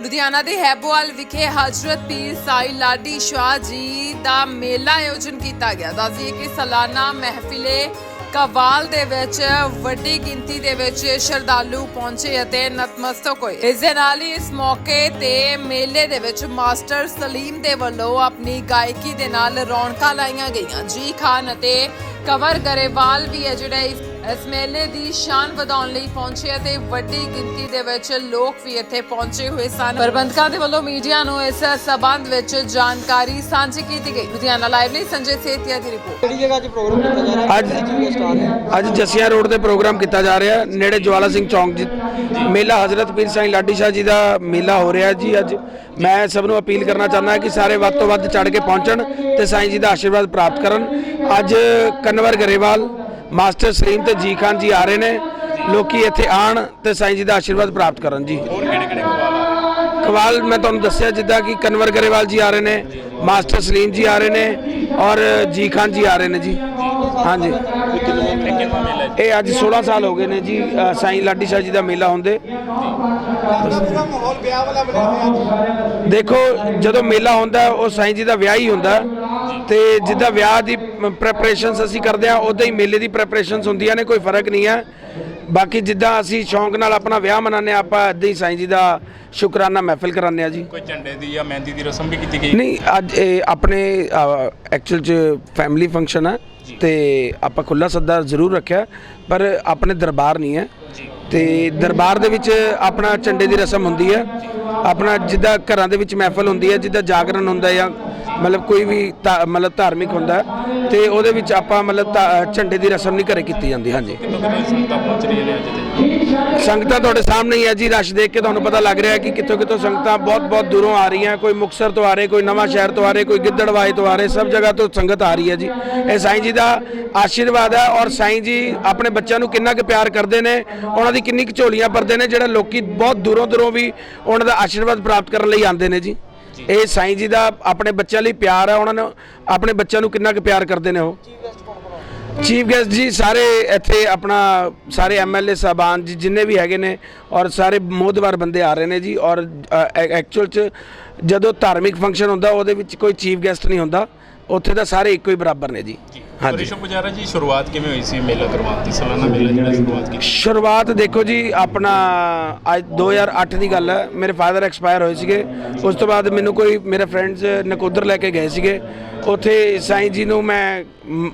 ਲੁਧਿਆਣਾ ਦੇ ਹੈਬੋਵਾਲ ਵਿਖੇ ਹਜ਼ਰਤ ਪੀਰ ਸਾਈ ਲਾਡੀ ਸ਼ਾਹ ਜੀ ਦਾ ਮੇਲਾ ਆਯੋਜਨ ਕੀਤਾ ਗਿਆ। ਦੱਸਦੀ ਕਿ ਸਾਲਾਨਾ ਮਹਿਫਿਲੇ ਕਵਾਲ ਦੇ ਵਿੱਚ ਵੱਡੀ ਗਿਣਤੀ ਦੇ ਵਿੱਚ ਸ਼ਰਧਾਲੂ ਪਹੁੰਚੇ ਅਤੇ ਨਤਮਸਤਕ ਹੋਏ। ਇਸ ਦੇ ਨਾਲ ਹੀ ਇਸ ਮੌਕੇ ਤੇ ਮੇਲੇ ਦੇ ਵਿੱਚ ਮਾਸਟਰ ਸਲੀਮ ਦੇ ਵੱਲੋਂ ਆਪਣੀ ਗਾਇਕੀ ਦੇ ਨਾਲ ਰੌਣਕਾਂ ਲਾਈਆਂ ਗਈਆਂ। ਜੀ ਖਾਨ ਅਤੇ ਕਵਰ ਗਰੇਵਾਲ ਵੀ ਹੈ ਜਿਹੜਾ ਇਸ ਇਸ ਮੇਲੇ ਦੀ ਸ਼ਾਨ ਵਧਾਉਣ ਲਈ ਪਹੁੰਚੇ ਅਤੇ ਵੱਡੀ ਗਿਣਤੀ ਦੇ ਵਿੱਚ ਲੋਕ ਵੀ ਇੱਥੇ ਪਹੁੰਚੇ ਹੋਏ ਸਨ। ਪ੍ਰਬੰਧਕਾਂ ਦੇ ਵੱਲੋਂ ਮੀਡੀਆ ਨੂੰ ਇਸ ਸਬੰਧ ਵਿੱਚ ਜਾਣਕਾਰੀ ਸਾਂਝੀ ਕੀਤੀ ਗਈ। ਲੁਧਿਆਣਾ ਲਾਈਵ ਲਈ ਸੰਜੇ ਸੇਤੀਆ ਦੀ ਰਿਪੋਰਟ। ਕਿਹੜੀ ਜਗ੍ਹਾ 'ਚ ਪ੍ਰੋਗਰਾਮ ਕੀਤਾ ਜਾ ਰਿਹਾ? ਅੱਜ- ਅੱਜ ਜਸੀਆਂ ਰੋਡ ਤੇ ਪ੍ਰੋਗਰਾਮ ਕੀਤਾ ਜਾ ਰਿਹਾ। ਹੈ, ਨੇੜੇ ਜਵਾਲਾ ਸਿੰਘ ਚੌਂਕ ਜੀ। ਮੇਲਾ ਹਜ਼ਰਤ ਪੀਰ ਸਾਈਂ ਲਾਡੀ ਸ਼ਾਹ ਜੀ ਦਾ ਮੇਲਾ ਹੋ ਰਿਹਾ ਜੀ ਅੱਜ। ਮੈਂ ਸਭ ਨੂੰ ਅਪੀਲ ਕਰਨਾ ਚਾਹੁੰਦਾ ਕਿ ਸਾਰੇ ਵੱਧ ਤੋਂ ਵੱਧ ਚੜ ਕੇ ਪਹੁੰਚਣ ਤੇ ਸਾਈਂ ਜੀ ਦਾ ਆਸ਼ੀਰਵਾਦ ਪ੍ਰਾਪਤ ਕਰਨ। ਅੱਜ ਕਨਵਰ ਗਰੇਵਾਲ ਮਾਸਟਰ ਸਲੀਮ ਤੇ ਜੀ ਖਾਨ ਜੀ ਆ ਰਹੇ ਨੇ। ਲੋਕੀ ਇੱਥੇ ਆਣ ਤੇ ਸਾਈਂ ਜੀ ਦਾ ਆਸ਼ੀਰਵਾਦ ਪ੍ਰਾਪਤ ਕਰਨ ਜੀ। ਹੋਰ ਕਿਹੜੇ ਕਿਹੜੇ ਕਵਾਲ ਆ ਰਹੇ ਕਵਾਲ ਮੈਂ ਤੁਹਾਨੂੰ ਦੱਸਿਆ ਜਿੱਦਾਂ ਕਿ ਕਨਵਰ ਗਰੇਵਾਲ ਜੀ ਆ ਰਹੇ ਨੇ ਮਾਸਟਰ ਸਲੀਮ ਜੀ ਆ ਰਹੇ ਨੇ ਔਰ ਜੀ ਖਾਨ ਜੀ ਆ ਰਹੇ ਨੇ ਜੀ। ਹਾਂਜੀ। ਇਹ ਅੱਜ 16 ਸਾਲ ਹੋ ਗਏ ਨੇ ਜੀ ਅ, ਸਾਈਂ ਲਾਡੀ ਸ਼ਾਹ ਜੀ ਦਾ ਮੇਲਾ ਹੁੰਦੇ। ਦੇਖੋ ਜਦੋਂ ਮੇਲਾ ਹੁੰਦਾ ਉਹ ਸਾਈਂ ਜੀ ਦਾ ਵਿਆਹ ਹੀ ਹੁੰਦਾ। ਤੇ ਜਿੱਦਾਂ ਵਿਆਹ ਦੀ ਪ੍ਰੈਪਰੇਸ਼ਨਸ ਅਸੀਂ ਕਰਦੇ ਆ ਉਦਾਂ ਹੀ ਮੇਲੇ ਦੀ ਪ੍ਰੈਪਰੇਸ਼ਨਸ ਹੁੰਦੀਆਂ ਨੇ ਕੋਈ ਫ਼ਰਕ ਨਹੀਂ ਹੈ। ਬਾਕੀ ਜਿੱਦਾਂ ਅਸੀਂ ਸ਼ੌਂਕ ਨਾਲ ਆਪਣਾ ਵਿਆਹ ਮਨਾਉਂਦੇ ਹਾਂ ਆਪਾਂ ਇਦਾਂ ਹੀ ਸਾਈਂ ਜੀ ਦਾ ਸ਼ੁਕਰਾਨਾ ਮਹਿਫਿਲ ਕਰਾਉਂਦੇ ਆ ਜੀ। ਕੋਈ ਝੰਡੇ ਦੀ ਜਾਂ ਮਹਿੰਦੀ ਦੀ ਰਸਮ ਵੀ ਕੀਤੀ ਗਈ? ਨਹੀਂ ਅੱਜ ਇਹ ਆਪਣੇ ਐਕਚੁਅਲ ਚ ਫੈਮਿਲੀ ਫੰਕਸ਼ਨ ਹੈ ਤੇ ਆਪਾਂ ਖੁੱਲਾ ਸੱਦਾ ਜ਼ਰੂਰ ਰੱਖਿਆ ਪਰ ਆਪਣੇ ਦਰਬਾਰ ਨਹੀਂ ਹੈ। ਤੇ ਦਰਬਾਰ ਦੇ ਵਿੱਚ ਆਪਣਾ ਝੰਡੇ ਦੀ ਰਸਮ ਹੁੰਦੀ ਹੈ। ਆਪਣਾ ਜਿੱਦਾਂ ਘਰਾਂ ਦੇ ਵਿੱਚ ਮਹਿਫਲ ਹੁੰਦੀ ਹੈ ਜਿੱਦਾਂ ਜਾਗਰਣ ਹੁੰਦਾ ਜਾਂ ਮਤਲਬ ਕੋਈ ਵੀ ਧਾ- ਮਤਲਬ ਧਾਰਮਿਕ ਹੁੰਦਾ ਹੈ, ਤੇ ਉਹਦੇ ਵਿੱਚ ਆਪਾਂ ਮਤਲਬ ਧਾ- ਝੰਡੇ ਦੀ ਰਸਮ ਨਹੀਂ ਘਰੇ ਕੀਤੀ ਜਾਂਦੀ ਹਾਂਜੀ। ਸੰਗਤਾਂ ਪਹੁੰਚ ਰਹੀਆਂ ਨੇ ਅੱਜ ਤੇ ਸੰਗਤਾਂ ਤੁਹਾਡੇ ਸਾਹਮਣੇ ਹੀ ਹੈ ਜੀ ਰਸ਼ ਦੇਖ ਕੇ ਤੁਹਾਨੂੰ ਪਤਾ ਲੱਗ ਰਿਹਾ ਹੈ ਕਿ ਕਿੱਥੋਂ ਕਿੱਥੋਂ ਸੰਗਤਾਂ ਬਹੁਤ ਬਹੁਤ ਦੂਰੋਂ ਆ ਰਹੀਆਂ ਕੋਈ ਮੁਕਸਰ ਤੋਂ ਆ ਰਹੇ ਕੋਈ ਨਵਾਂ ਸ਼ਹਿਰ ਤੋਂ ਆ ਰਹੇ ਕੋਈ ਗਿੱਦੜਵਾਏ ਤੋਂ ਆ ਰਹੇ ਸਭ ਜਗ੍ਹਾ ਤੋਂ ਸੰਗਤ ਆ ਰਹੀ ਹੈ ਜੀ। ਇਹ ਸਾਈਂ ਜੀ ਦਾ ਆਸ਼ੀਰਵਾਦ ਹੈ ਔਰ ਸਾਈਂ ਜੀ ਆਪਣੇ ਬੱਚਿਆਂ ਨੂੰ ਕਿੰਨਾ ਕੁ ਪਿਆਰ ਕਰਦੇ ਨੇ ਉਹਨਾਂ ਦੀ ਕਿੰਨੀ ਕੁ ਝੋਲੀਆਂ ਭਰਦੇ ਨੇ ਜਿਹੜਾ ਲੋਕੀ ਬਹੁਤ ਦੂਰੋਂ ਦੂਰੋਂ ਵੀ ਉਹਨਾਂ ਦਾ ਆਸ਼ੀਰਵਾਦ ਪ੍ਰਾਪਤ ਕਰਨ ਲਈ ਆਉਂਦੇ ਨੇ ਜੀ। ਇਹ ਸਾਈਂ ਜੀ ਦਾ ਆਪਣੇ ਬੱਚਿਆਂ ਲਈ ਪਿਆਰ ਹੈ ਉਹਨਾਂ ਨੂੰ ਆਪਣੇ ਬੱਚਿਆਂ ਨੂੰ ਕਿੰਨਾ ਕੁ ਪਿਆਰ ਕਰਦੇ ਨੇ ਉਹ? ਚੀਫ ਗੈਸਟ ਜੀ ਸਾਰੇ ਇੱਥੇ ਆਪਣਾ ਸਾਰੇ ਐਮਐਲਏ ਸਾਹਿਬਾਨ ਜੀ ਜਿੰਨੇ ਵੀ ਹੈਗੇ ਨੇ ਔਰ ਸਾਰੇ ਮੋਦਵਾਰ ਬੰਦੇ ਆ ਰਹੇ ਨੇ ਜੀ ਔਰ ਐਕਚੁਅਲ ਚ ਜਦੋਂ ਧਾਰਮਿਕ ਫੰਕਸ਼ਨ ਹੁੰਦਾ ਉਹਦੇ ਵਿੱਚ ਕੋਈ ਚੀਫ ਗੈਸਟ ਨਹੀਂ ਹੁੰਦਾ ਉੱਥੇ ਤਾਂ ਸਾਰੇ ਇੱਕੋ ਹੀ ਬਰਾਬਰ ਨੇ ਜੀ। ਹਾਂਜੀ। ਰਿਸ਼ਵ ਪੁਜਾਰਾ ਜੀ ਸ਼ੁਰੂਆਤ ਕਿਵੇਂ ਹੋਈ ਸੀ ਮੇਲਾ ਕਰਵਾਉਣ ਦੀ? ਸਾਲਾਨਾ ਮੇਲਾ ਜਿਹੜਾ ਸ਼ੁਰੂਆਤ ਕੀਤੀ। ਸ਼ੁਰੂਆਤ ਦੇਖੋ ਜੀ ਆਪਣਾ ਅੱਜ 2008 ਦੀ ਗੱਲ ਹੈ। ਮੇਰੇ ਫਾਦਰ ਐਕਸਪਾਇਰ ਹੋਏ ਸੀਗੇ। ਉਸ ਤੋਂ ਬਾਅਦ ਮੈਨੂੰ ਕੋਈ ਮੇਰੇ ਫਰੈਂਡਸ ਨਕੋਦਰ ਲੈ ਕੇ ਗਏ ਸੀਗੇ। ਉੱਥੇ ਸਾਈਂ ਜੀ ਨੂੰ ਮੈਂ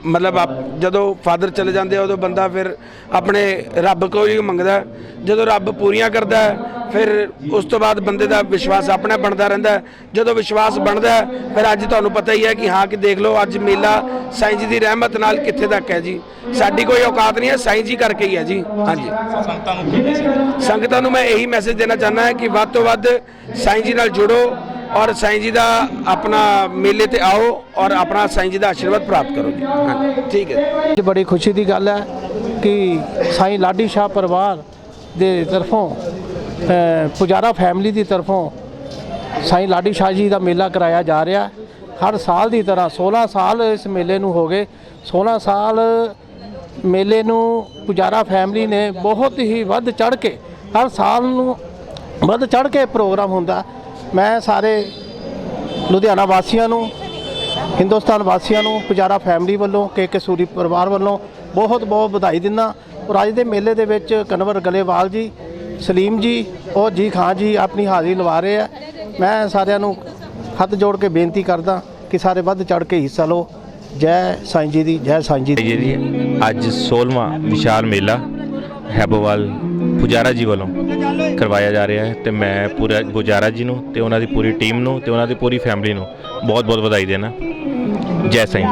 ਮਤਲਬ ਆਪ- ਜਦੋਂ ਫਾਦਰ ਚਲੇ ਜਾਂਦੇ ਆ ਉਦੋਂ ਬੰਦਾ ਫਿਰ ਆਪਣੇ ਰੱਬ ਕੋਲ ਹੀ ਮੰਗਦਾ। ਜਦੋਂ ਰੱਬ ਪੂਰੀਆਂ ਕਰਦਾ ਫਿਰ ਉਸ ਤੋਂ ਬਾਅਦ ਬੰਦੇ ਦਾ ਵਿਸ਼ਵਾਸ ਆਪਣਾ ਬਣਦਾ ਰਹਿੰਦਾ। ਜਦੋਂ ਵਿਸ਼ਵਾਸ ਬਣਦਾ ਫਿਰ ਅੱਜ ਤੁਹਾਨੂੰ ਪਤਾ ਹੀ ਹੈ ਕਿ ਹਾਂ ਕਿ ਦੇਖ ਲਓ ਅੱਜ ਮੇਲਾ ਸਾਈਂ ਜੀ ਦੀ ਰਹਿਮਤ ਨਾਲ ਕਿੱਥੇ ਤੱਕ ਹੈ ਜੀ? ਸਾਡੀ ਕੋਈ ਔਕਾਤ ਨਹੀਂ ਹੈ ਸਾਈਂ ਜੀ ਕਰਕੇ ਹੀ ਹੈ ਜੀ। ਹਾਂਜੀ। ਸੰਗਤਾਂ ਨੂੰ ਕੀ ਮੈਸੇਜ ਸੰਗਤਾਂ ਨੂੰ ਮੈਂ ਇਹੀ ਮੈਸੇਜ ਦੇਣਾ ਚਾਹੁੰਦਾ ਹਾਂ ਕਿ ਵੱਧ ਤੋਂ ਵੱਧ ਸਾਈਂ ਜੀ ਨਾਲ ਜੁੜੋ ਔਰ ਸਾਈਂ ਜੀ ਦਾ ਆਪਣਾ ਮੇਲੇ ਤੇ ਆਓ ਔਰ ਆਪਣਾ ਸਾਈਂ ਜੀ ਦਾ ਆਸ਼ੀਰਵਾਦ ਪ੍ਰਾਪਤ ਕਰੋ ਜੀ। ਹਾਂਜੀ। ਠੀਕ ਹੈ ਅੱਜ ਬੜੀ ਖੁਸ਼ੀ ਦੀ ਗੱਲ ਹੈ ਕਿ ਸਾਈਂ ਲਾਡੀ ਸ਼ਾਹ ਪਰਿਵਾਰ ਦੇ ਤਰਫੋਂ ਪੁਜਾਰਾ ਫੈਮਿਲੀ ਦੀ ਤਰਫੋਂ ਸਾਈਂ ਲਾਡੀ ਸ਼ਾਹ ਜੀ ਦਾ ਮੇਲਾ ਕਰਾਇਆ ਜਾ ਰਿਹਾ ਹੈ। ਹਰ ਸਾਲ ਦੀ ਤਰ੍ਹਾਂ 16 ਸਾਲ ਇਸ ਮੇਲੇ ਨੂੰ ਹੋ ਗਏ। 16 ਸਾਲ ਮੇਲੇ ਨੂੰ ਪੁਜਾਰਾ ਫੈਮਿਲੀ ਨੇ ਬਹੁਤ ਹੀ ਵੱਧ ਚੜ ਕੇ, ਹਰ ਸਾਲ ਨੂੰ ਵੱਧ ਚੜ ਕੇ ਪ੍ਰੋਗਰਾਮ ਹੁੰਦਾ। ਮੈਂ ਸਾਰੇ ਲੁਧਿਆਣਾ ਵਾਸੀਆਂ ਨੂੰ, ਹਿੰਦੁਸਤਾਨ ਵਾਸੀਆਂ ਨੂੰ, ਪੁਜਾਰਾ ਫੈਮਿਲੀ ਵੱਲੋਂ, ਕੇ ਕੇ ਸੂਰੀ ਪਰਿਵਾਰ ਵੱਲੋਂ ਬਹੁਤ ਬਹੁਤ ਵਧਾਈ ਦਿੰਦਾ। ਔਰ ਅੱਜ ਦੇ ਮੇਲੇ ਦੇ ਵਿੱਚ ਕਨਵਰ ਗਲੇਵਾਲ ਜੀ, ਸਲੀਮ ਜੀ ਔਰ ਜੀ ਖਾਨ ਜੀ ਆਪਣੀ ਹਾਜ਼ਰੀ ਲਵਾ ਰਹੇ ਆ। ਮੈਂ ਸਾਰਿਆਂ ਨੂੰ ਹੱਥ ਜੋੜ ਕੇ ਬੇਨਤੀ ਕਰਦਾ ਕਿ ਸਾਰੇ ਵੱਧ ਚੜ ਕੇ ਹਿੱਸਾ ਲਓ। ਜੈ ਸਾਈਂ ਜੀ ਦੀ, ਜੈ ਸਾਈਂ ਜੀ ਦੀ। ਅੱਜ 16ਵਾਂ ਵਿਸ਼ਾਲ ਮੇਲਾ ਹੈਬੋਵਾਲ ਪੁਜਾਰਾ ਜੀ ਵੱਲੋਂ ਕਰਵਾਇਆ ਜਾ ਰਿਹਾ ਹੈ ਤੇ ਮੈਂ ਪੂਰਾ ਪੁਜਾਰਾ ਜੀ ਨੂੰ ਤੇ ਉਹਨਾਂ ਦੀ ਪੂਰੀ ਟੀਮ ਨੂੰ ਤੇ ਉਹਨਾਂ ਦੀ ਪੂਰੀ ਫੈਮਿਲੀ ਨੂੰ ਬਹੁਤ ਬਹੁਤ ਵਧਾਈ ਦੇਣਾ। ਜੈ ਸਾਈਂ